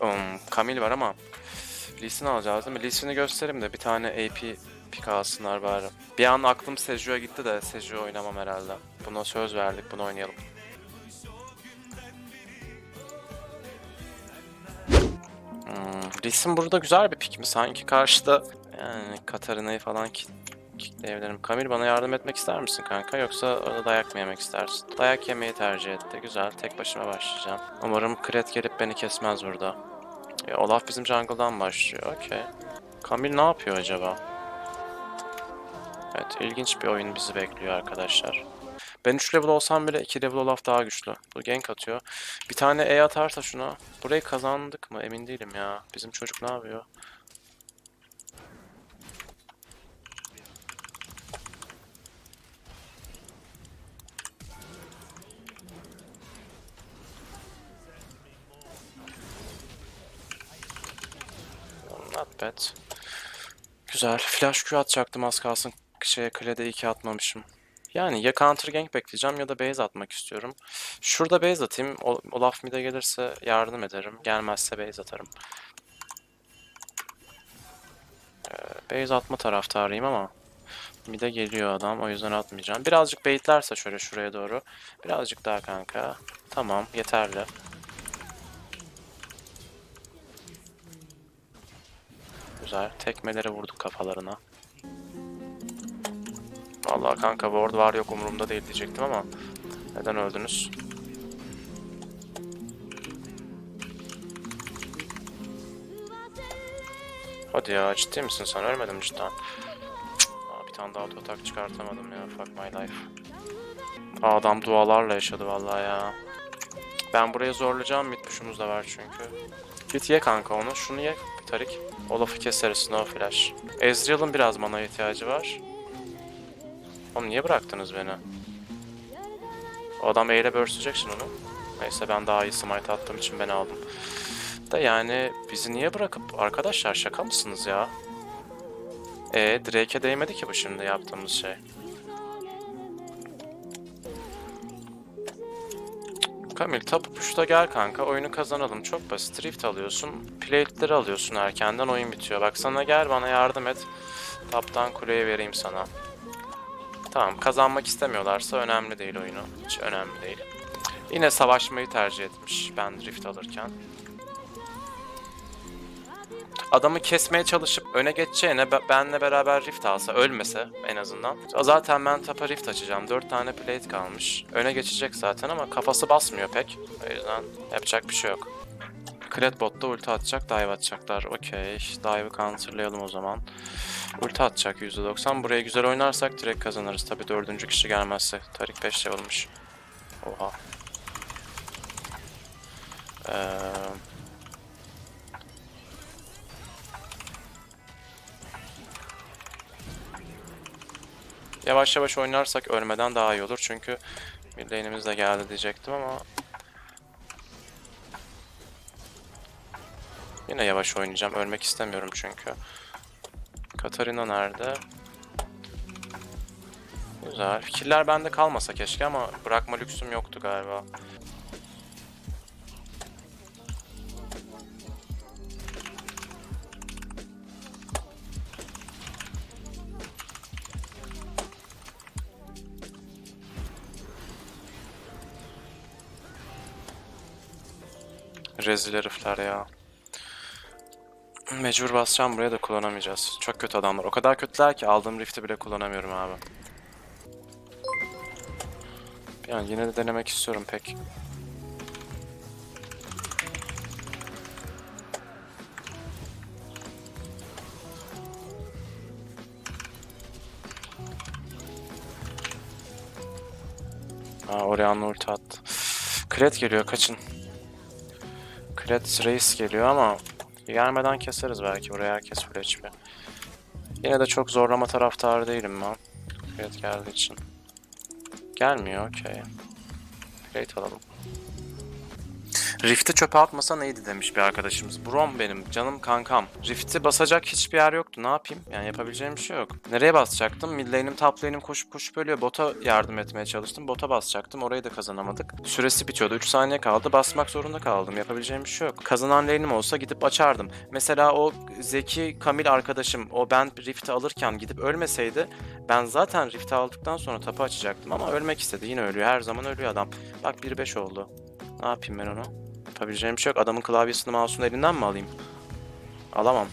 Um, Kamil var ama Lee Sin alacağız değil mi? Lee Sin'i göstereyim de bir tane AP pick alsınlar bari. Bir an aklım Seju'ya gitti de Seju oynamam herhalde. Buna söz verdik, bunu oynayalım. Hmm, Lee Sin burada güzel bir pick mi? Sanki karşıda yani Katarina'yı falan ki kickleyebilirim. Kamil bana yardım etmek ister misin kanka yoksa orada dayak mı yemek istersin? Dayak yemeyi tercih etti. Güzel. Tek başıma başlayacağım. Umarım Kret gelip beni kesmez burada. Ya, Olaf bizim jungle'dan başlıyor. Okey. Kamil ne yapıyor acaba? Evet ilginç bir oyun bizi bekliyor arkadaşlar. Ben 3 level olsam bile 2 level Olaf daha güçlü. Bu gank atıyor. Bir tane E atarsa şuna. Burayı kazandık mı emin değilim ya. Bizim çocuk ne yapıyor? Bad. Güzel. Flash Q atacaktım az kalsın. Şeye Klede'ye 2 atmamışım. Yani ya counter gank bekleyeceğim ya da base atmak istiyorum. Şurada base atayım. Olaf mid'e gelirse yardım ederim. Gelmezse base atarım. Ee, base atma taraftarıyım ama mid'e geliyor adam. O yüzden atmayacağım. Birazcık baitlerse şöyle şuraya doğru. Birazcık daha kanka. Tamam yeterli. Güzel. Tekmeleri vurduk kafalarına. Vallahi kanka ward var yok umurumda değil diyecektim ama neden öldünüz? Hadi ya ciddi misin sen ölmedin cidden. Aa, bir tane daha ototak çıkartamadım ya fuck my life. Adam dualarla yaşadı vallahi ya. Ben buraya zorlayacağım mid da var çünkü. Git ye kanka onu. Şunu ye Tarik. Olaf'ı keseriz Snow Flash. Ezreal'ın biraz mana ihtiyacı var. Oğlum niye bıraktınız beni? O adam eyle börsecek şimdi onu. Neyse ben daha iyi smite attığım için ben aldım. Da yani bizi niye bırakıp arkadaşlar şaka mısınız ya? E Drake'e değmedi ki bu şimdi yaptığımız şey. Kamil tapu puşta gel kanka oyunu kazanalım. Çok basit rift alıyorsun plate'leri alıyorsun erkenden oyun bitiyor. Bak sana gel bana yardım et. Taptan kuleye vereyim sana. Tamam kazanmak istemiyorlarsa önemli değil oyunu. Hiç önemli değil. Yine savaşmayı tercih etmiş ben rift alırken Adamı kesmeye çalışıp öne geçeceğine be- benle beraber rift alsa ölmese en azından. Zaten ben tapa rift açacağım. 4 tane plate kalmış. Öne geçecek zaten ama kafası basmıyor pek. O yüzden yapacak bir şey yok. Kret botta ulti atacak, dive atacaklar. Okey. Dive'ı counterlayalım o zaman. Ulti atacak %90. Buraya güzel oynarsak direkt kazanırız. Tabi dördüncü kişi gelmezse. Tarik 5 level'mış. Oha. Eee... Yavaş yavaş oynarsak ölmeden daha iyi olur çünkü mid lane'imiz de geldi diyecektim ama Yine yavaş oynayacağım. Ölmek istemiyorum çünkü. Katarina nerede? Güzel. Fikirler bende kalmasa keşke ama bırakma lüksüm yoktu galiba. Rezil herifler ya. Mecbur basacağım buraya da kullanamayacağız. Çok kötü adamlar. O kadar kötüler ki aldığım rift'i bile kullanamıyorum abi. Yani yine de denemek istiyorum pek. Aa Orianna ulti attı. Kret geliyor kaçın. Kret Reis geliyor ama gelmeden keseriz belki buraya herkes full HP. Yine de çok zorlama taraftarı değilim ben. Kret geldiği için. Gelmiyor okey. Plate alalım. Rift'i çöpe atmasa neydi demiş bir arkadaşımız. Brom benim, canım kankam. Rift'i basacak hiçbir yer yoktu. Ne yapayım? Yani yapabileceğim bir şey yok. Nereye basacaktım? Mid lane'im top lane'im koşup koşup ölüyor. Bota yardım etmeye çalıştım. Bota basacaktım. Orayı da kazanamadık. Süresi bitiyordu. 3 saniye kaldı. Basmak zorunda kaldım. Yapabileceğim bir şey yok. Kazanan lane'im olsa gidip açardım. Mesela o Zeki Kamil arkadaşım o ben Rift'i alırken gidip ölmeseydi ben zaten Rift'i aldıktan sonra tapı açacaktım ama ölmek istedi. Yine ölüyor. Her zaman ölüyor adam. Bak 1-5 oldu. Ne yapayım ben onu? Yapabileceğim bir şey yok. Adamın klavyesini mouse'un elinden mi alayım? Alamam.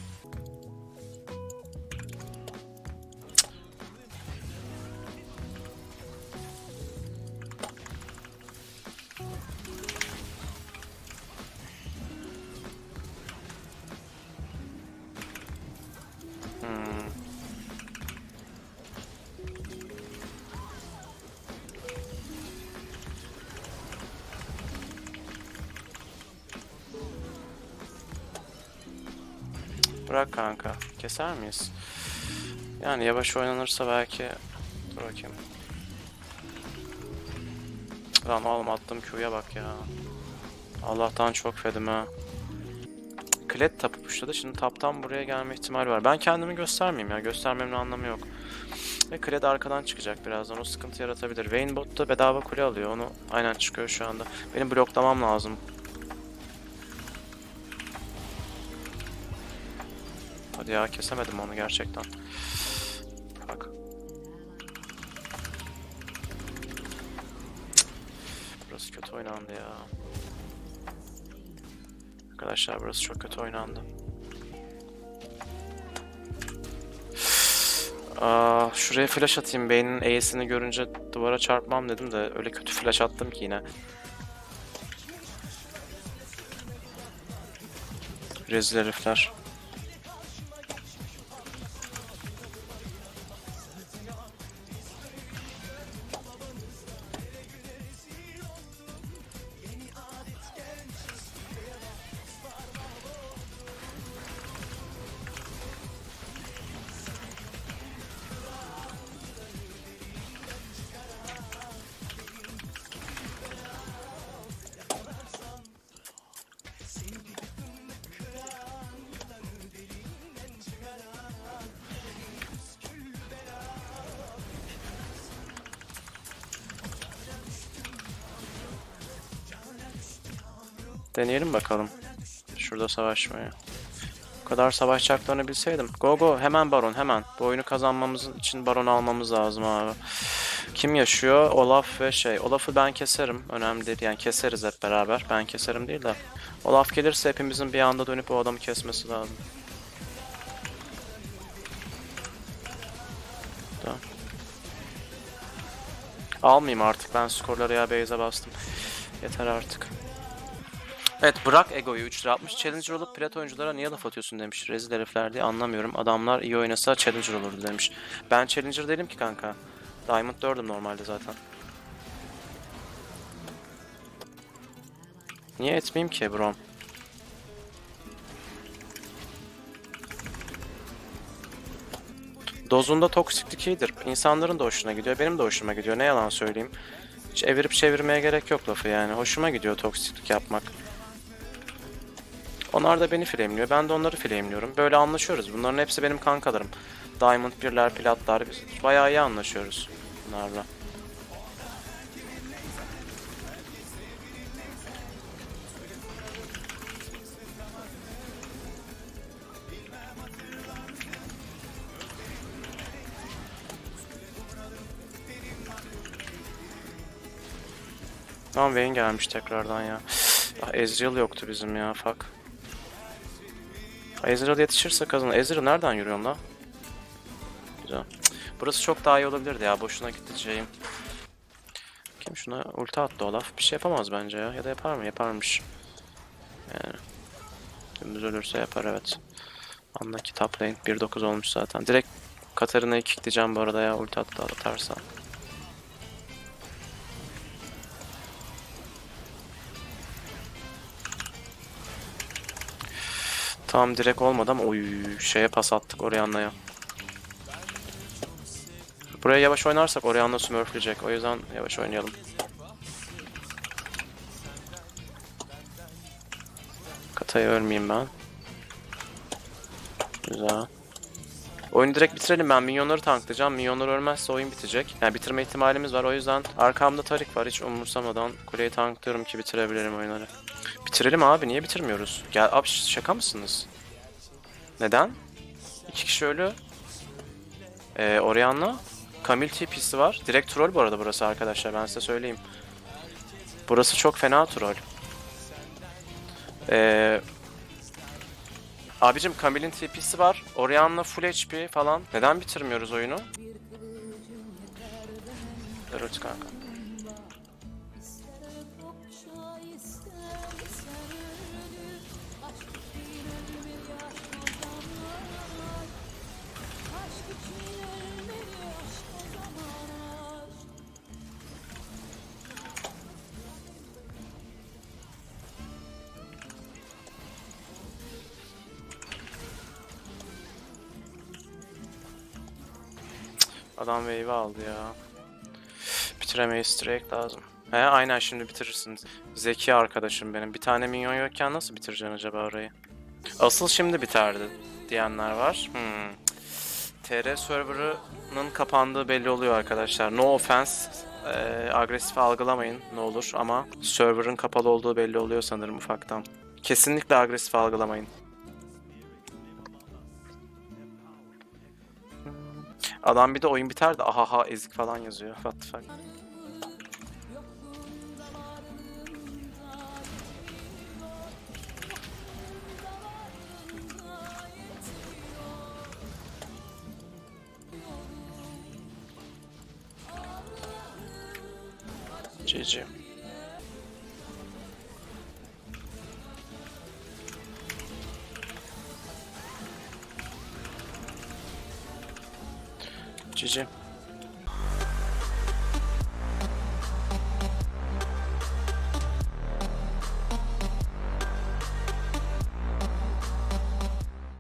Bırak kanka. Keser miyiz? Yani yavaş oynanırsa belki... Dur bakayım. Lan oğlum attığım Q'ya bak ya. Allah'tan çok fedim ha. Kled tapı puşladı. Şimdi taptan buraya gelme ihtimali var. Ben kendimi göstermeyeyim ya. Göstermemin anlamı yok. Ve Kled arkadan çıkacak birazdan. O sıkıntı yaratabilir. Vayne bot da bedava kule alıyor. Onu aynen çıkıyor şu anda. Benim bloklamam lazım. Hadi ya kesemedim onu gerçekten. Bak. Burası kötü oynandı ya. Arkadaşlar burası çok kötü oynandı. Aa, şuraya flash atayım. Beynin E'sini görünce duvara çarpmam dedim de öyle kötü flash attım ki yine. Rezil herifler. Deneyelim bakalım. Şurada savaşmayı. Bu kadar savaşacaklarını bilseydim. Go go hemen baron hemen. Bu oyunu kazanmamız için baron almamız lazım abi. Kim yaşıyor? Olaf ve şey. Olaf'ı ben keserim. Önemli değil. Yani keseriz hep beraber. Ben keserim değil de. Olaf gelirse hepimizin bir anda dönüp o adamı kesmesi lazım. Almayayım artık. Ben skorları ya base'e bastım. Yeter artık. Evet bırak egoyu 3 lira 60 challenger olup plat oyunculara niye laf atıyorsun demiş rezil herifler diye anlamıyorum adamlar iyi oynasa challenger olurdu demiş ben challenger değilim ki kanka diamond 4'üm normalde zaten niye etmeyeyim ki bro Dozunda toksiklik iyidir. İnsanların da hoşuna gidiyor. Benim de hoşuma gidiyor. Ne yalan söyleyeyim. Hiç evirip çevirmeye gerek yok lafı yani. Hoşuma gidiyor toksiklik yapmak. Onlar da beni flameliyor. Ben de onları flameliyorum. Böyle anlaşıyoruz. Bunların hepsi benim kankalarım. Diamond birler, platlar. Biz bayağı iyi anlaşıyoruz bunlarla. Tamam Vayne gelmiş tekrardan ya. Ah, Ezreal yoktu bizim ya fuck. Ezreal yetişirse kazanır. Ezreal nereden yürüyorum la? Güzel. Burası çok daha iyi olabilirdi ya. Boşuna gideceğim. Kim şuna ulti attı Olaf. Bir şey yapamaz bence ya. Ya da yapar mı? Yaparmış. Yani. Dümdüz ölürse yapar evet. Andaki top lane 1.9 olmuş zaten. Direkt Katarina'yı kickleyeceğim bu arada ya ulti attı atarsa. Tam direkt olmadı ama oy şeye pas attık Orianna'ya. Buraya yavaş oynarsak Orianna smurfleyecek. O yüzden yavaş oynayalım. Kataya ölmeyeyim ben. Güzel. Oyunu direkt bitirelim ben minyonları tanklayacağım. Minyonlar ölmezse oyun bitecek. Yani bitirme ihtimalimiz var o yüzden arkamda Tarik var hiç umursamadan kuleyi tanklıyorum ki bitirebilirim oyunları. Bitirelim abi niye bitirmiyoruz? Gel abi şaka mısınız? Neden? İki kişi ölü. Ee, Orianna. Camille TP'si var. Direkt troll bu arada burası arkadaşlar ben size söyleyeyim. Burası çok fena troll. Ee, abicim Camille'in TP'si var. Orianna full HP falan. Neden bitirmiyoruz oyunu? Evet kanka. Adam wave aldı ya. Bitiremeyiz direkt lazım. He aynen şimdi bitirirsiniz. Zeki arkadaşım benim. Bir tane minyon yokken nasıl bitireceksin acaba orayı? Asıl şimdi biterdi diyenler var. Hmm. TR server'ının kapandığı belli oluyor arkadaşlar. No offense. Ee, agresif algılamayın ne olur ama server'ın kapalı olduğu belli oluyor sanırım ufaktan. Kesinlikle agresif algılamayın. Adam bir de oyun biter de ahaha ezik falan yazıyor. What the fuck. GG. GG.